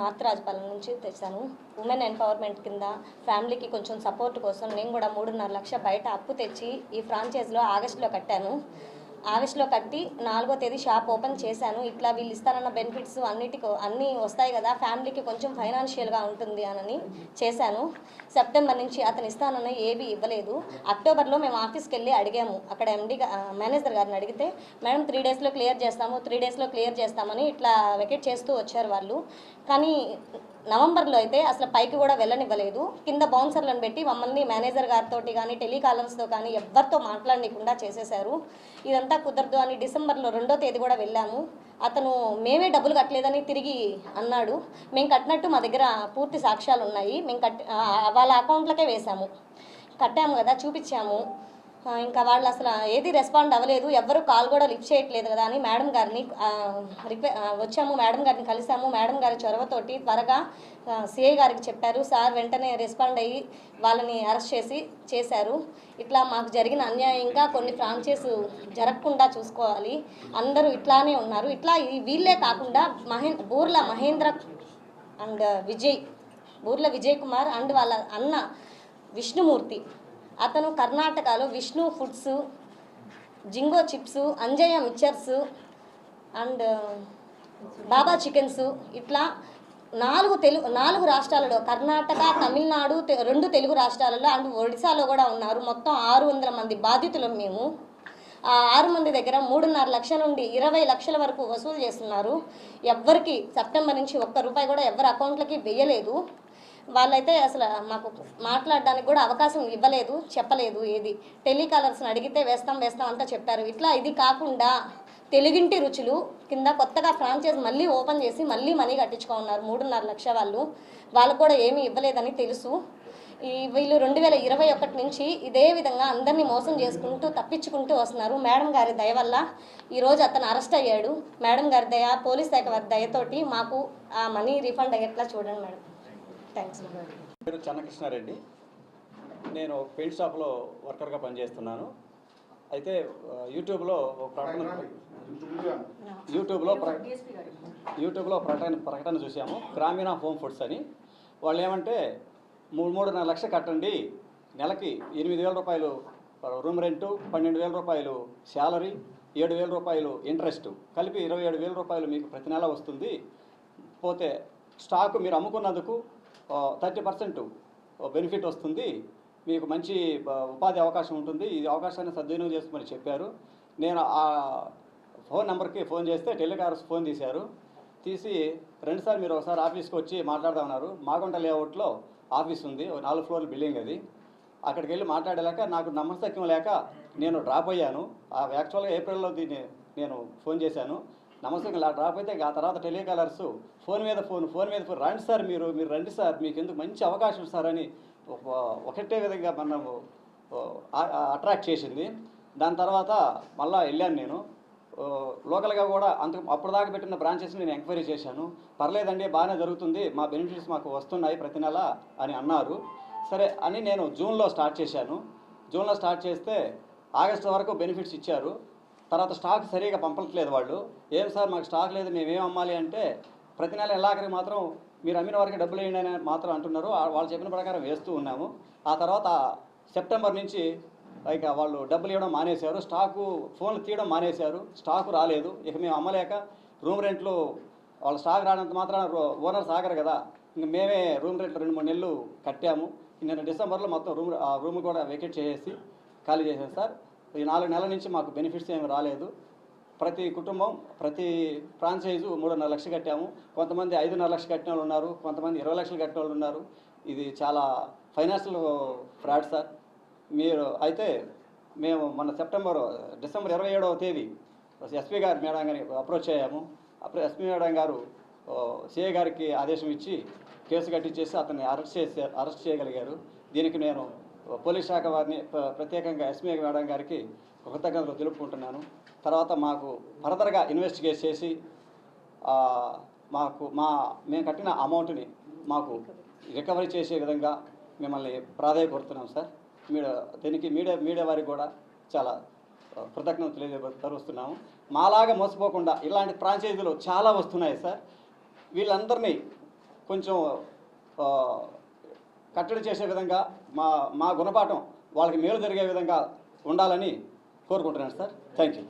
North Rajapalem నుంచి తెచ్చాను. Women empowerment కింద ఫ్యామిలీకి కొంచెం సపోర్ట్ కోసం నేను కూడా మూడున్నర లక్ష బయట అప్పు తెచ్చి ఈ ఫ్రాంచైజ్లో ఆగస్టులో కట్టాను. ఆగస్టులో కట్టి నాలుగో తేదీ షాప్ ఓపెన్ చేశాను. ఇట్లా వీళ్ళు ఇస్తారన్న బెనిఫిట్స్ అన్నిటికో అన్నీ వస్తాయి కదా ఫ్యామిలీకి కొంచెం ఫైనాన్షియల్గా ఉంటుంది అని చేశాను. సెప్టెంబర్ నుంచి అతను ఇస్తానని ఏవి ఇవ్వలేదు. అక్టోబర్లో మేము ఆఫీస్కి వెళ్ళి అడిగాము. అక్కడ ఎండి మేనేజర్ గారిని అడిగితే మేడం త్రీ డేస్లో క్లియర్ చేస్తాము త్రీ డేస్లో క్లియర్ చేస్తామని ఇట్లా వెకెట్ చేస్తూ వచ్చారు వాళ్ళు. కానీ నవంబర్లో అయితే అసలు పైకి కూడా వెళ్ళనివ్వలేదు. కింద బౌన్సర్లను పెట్టి మమ్మల్ని మేనేజర్ గారితో కానీ టెలికాలర్స్తో కానీ ఎవరితో మాట్లాడకుండా చేసేశారు. ఇదంతా కుదరదు అని డిసెంబర్లో రెండో తేదీ కూడా వెళ్ళాము. అతను మేమే డబ్బులు కట్టలేదని తిరిగి అన్నాడు. మేము కట్టినట్టు మా దగ్గర పూర్తి సాక్ష్యాలు ఉన్నాయి మేము కట్టి వాళ్ళ అకౌంట్లకే వేసాము కట్టాము కదా చూపించాము. ఇంకా వాళ్ళు అసలు ఏది రెస్పాండ్ అవ్వలేదు. ఎవ్వరు కాల్ కూడా లిఫ్ట్ చేయట్లేదు కదా అని మేడం గారిని రిక్వె వచ్చాము. మేడం గారిని కలిసాము మేడం గారి చొరవతోటి త్వరగా సిఐ గారికి చెప్పారు. సార్ వెంటనే రెస్పాండ్ అయ్యి వాళ్ళని అరెస్ట్ చేసి చేశారు. ఇట్లా మాకు జరిగిన అన్యాయంగా కొన్ని ఫ్రాంచైజ్ జరగకుండా చూసుకోవాలి. అందరూ ఇట్లానే ఉన్నారు. ఇట్లా ఈ వీళ్ళే కాకుండా మహే బూర్ల మహేంద్ర అండ్ విజయ్ బూర్ల విజయ్ కుమార్ అండ్ వాళ్ళ అన్న విష్ణుమూర్తి అతను కర్ణాటకలో Vishnu foods Jingo chips Anjaya mixtures and uh, Baba chickens ఇట్లా నాలుగు తెలుగు నాలుగు రాష్ట్రాలలో కర్ణాటక తమిళనాడు రెండు తెలుగు రాష్ట్రాలలో అండ్ ఒడిశాలో కూడా ఉన్నారు. మొత్తం ఆరు వందల మంది బాధితులు మేము. ఆ ఆరు మంది దగ్గర మూడున్నర లక్షల నుండి ఇరవై లక్షల వరకు వసూలు చేస్తున్నారు. ఎవ్వరికి సెప్టెంబర్ నుంచి ఒక్క రూపాయి కూడా ఎవరి అకౌంట్లకి వెయ్యలేదు వాళ్ళైతే అసలు మాకు మాట్లాడడానికి కూడా అవకాశం ఇవ్వలేదు చెప్పలేదు ఏది. టెలికాలర్స్ని అడిగితే వేస్తాం వేస్తాం అంతా చెప్పారు. ఇట్లా ఇది కాకుండా తెలుగింటి రుచులు కింద కొత్తగా ఫ్రాంచైజ్ మళ్ళీ ఓపెన్ చేసి మళ్ళీ మనీ కట్టించుకున్నారు మూడున్నర లక్ష వాళ్ళు. వాళ్ళకు కూడా ఏమీ ఇవ్వలేదని తెలుసు. ఈ వీళ్ళు రెండు వేల ఇరవై ఒకటి నుంచి ఇదే విధంగా అందరినీ మోసం చేసుకుంటూ తప్పించుకుంటూ వస్తున్నారు. మేడం గారి దయ వల్ల ఈరోజు అతను అరెస్ట్ అయ్యాడు. మేడం గారి దయ పోలీస్ శాఖ వారి దయతోటి మాకు ఆ మనీ రీఫండ్ అయ్యేట్లా చూడండి మేడం. థ్యాంక్స్ పేరు చెన్నకృష్ణారెడ్డి. నేను పెయింట్ షాప్లో వర్కర్గా పనిచేస్తున్నాను. అయితే యూట్యూబ్లో ఒక ప్రకటన యూట్యూబ్లో యూట్యూబ్లో ప్రకటన ప్రకటన చూసాము గ్రామీణ హోమ్ ఫుడ్స్ అని. వాళ్ళు ఏమంటే మూడు మూడున్నర లక్షలు కట్టండి. నెలకి ఎనిమిది వేల రూపాయలు రూమ్ రెంటు పన్నెండు వేల రూపాయలు శాలరీ ఏడు వేల రూపాయలు ఇంట్రెస్ట్. కలిపి ఇరవై ఏడు వేల రూపాయలు మీకు ప్రతి నెల వస్తుంది. పోతే స్టాక్ మీరు అమ్ముకున్నందుకు థర్టీ పర్సెంట్ బెనిఫిట్ వస్తుంది. మీకు మంచి ఉపాధి అవకాశం ఉంటుంది. ఈ అవకాశాన్ని సద్వినియోగం చేసుకోమని చెప్పారు. నేను ఆ ఫోన్ నెంబర్కి ఫోన్ చేస్తే టెలికాలర్స్ ఫోన్ తీశారు. తీసి రెండుసార్లు సార్ మీరు ఒకసారి ఆఫీస్కి వచ్చి మాట్లాడదామన్నారు. మాగుంట లేఅవుట్లో ఆఫీస్ ఉంది. ఒక నాలుగు ఫ్లోర్ల బిల్డింగ్ అది. అక్కడికి వెళ్ళి మాట్లాడలేక నాకు నమ్మశక్యం లేక నేను డ్రాప్ అయ్యాను. యాక్చువల్గా ఏప్రిల్లో దీన్ని నేను ఫోన్ చేశాను. నమస్కారం ఇలా డ్రాప్ అయితే ఆ తర్వాత టెలికాలర్స్ ఫోన్ మీద ఫోన్ ఫోన్ మీద ఫోన్ రండి సార్ మీరు మీరు రండి సార్ మీకు ఎందుకు మంచి అవకాశం సార్ అని ఒక- ఒకటే విధంగా మనము అట్రాక్ట్ చేసింది. దాని తర్వాత మళ్ళా వెళ్ళాను నేను. లోకల్గా కూడా అంత దాకా పెట్టిన బ్రాంచెస్ని నేను ఎంక్వైరీ చేశాను. పర్లేదండి బాగానే జరుగుతుంది మా బెనిఫిట్స్ మాకు వస్తున్నాయి ప్రతి నెల అని అన్నారు. సరే అని నేను జూన్లో స్టార్ట్ చేశాను. జూన్లో స్టార్ట్ చేస్తే ఆగస్టు వరకు బెనిఫిట్స్ ఇచ్చారు. తర్వాత స్టాక్ సరిగా పంపట్లేదు వాళ్ళు. ఏం సార్ మాకు స్టాక్ లేదు మేమేం అమ్మాలి అంటే ప్రతి నెల ఎలాగరికి మాత్రం మీరు అమ్మిన వారికి డబ్బులు వేయండి అని మాత్రం అంటున్నారు. వాళ్ళు చెప్పిన ప్రకారం వేస్తూ ఉన్నాము. ఆ తర్వాత సెప్టెంబర్ నుంచి ఇక వాళ్ళు డబ్బులు ఇవ్వడం మానేశారు. స్టాకు ఫోన్లు తీయడం మానేశారు. స్టాకు రాలేదు. ఇక మేము అమ్మలేక రూమ్ రెంట్లు వాళ్ళ స్టాక్ రానంత మాత్రం ఓనర్ సాగరు కదా. ఇంక మేమే రూమ్ రెంట్లు రెండు మూడు నెలలు కట్టాము. నిన్న డిసెంబర్లో మొత్తం రూమ్ రూమ్ కూడా వెకేట్ చేసేసి ఖాళీ చేసాం సార్ ఈ నాలుగు నెలల నుంచి మాకు బెనిఫిట్స్ ఏమి రాలేదు. ప్రతి కుటుంబం ప్రతి ఫ్రాంచైజు మూడున్నర లక్షలు కట్టాము. కొంతమంది ఐదున్నర లక్షలు కట్టిన వాళ్ళు ఉన్నారు కొంతమంది ఇరవై లక్షలు కట్టిన వాళ్ళు ఉన్నారు. ఇది చాలా ఫైనాన్షియల్ ఫ్రాడ్ సార్. మీరు అయితే మేము మన సెప్టెంబర్ డిసెంబర్ ఇరవై ఏడవ తేదీ ఎస్పీ గారు మేడం గారిని అప్రోచ్ అయ్యాము. అప్పుడు ఎస్పీ మేడం గారు సిఐ గారికి ఆదేశం ఇచ్చి కేసు కట్టించేసి అతన్ని అరెస్ట్ చేసి అరెస్ట్ చేయగలిగారు. దీనికి నేను పోలీస్ శాఖ వారిని ప్ర- ప్రత్యేకంగా ఎస్మీ మేడం గారికి కృతజ్ఞతలు తెలుపుకుంటున్నాను. తర్వాత మాకు ఫర్దర్గా ఇన్వెస్టిగేట్ చేసి మాకు మా మేము కట్టిన అమౌంట్ని మాకు రికవరీ చేసే విధంగా మిమ్మల్ని ప్రాధాయపడుతున్నాం సార్. మీడియా దీనికి మీడియా మీడియా వారికి కూడా చాలా ఆ, కృతజ్ఞతలు తెలియజేస్తున్నాము మాలాగా మోసపోకుండా ఇలాంటి ఫ్రాంచైజీలు చాలా వస్తున్నాయి సార్. వీళ్ళందరినీ కొంచెం కట్టడి చేసే విధంగా మా మా గుణపాఠం వాళ్ళకి మేలు జరిగే విధంగా ఉండాలని కోరుకుంటున్నాను సార్. Thank you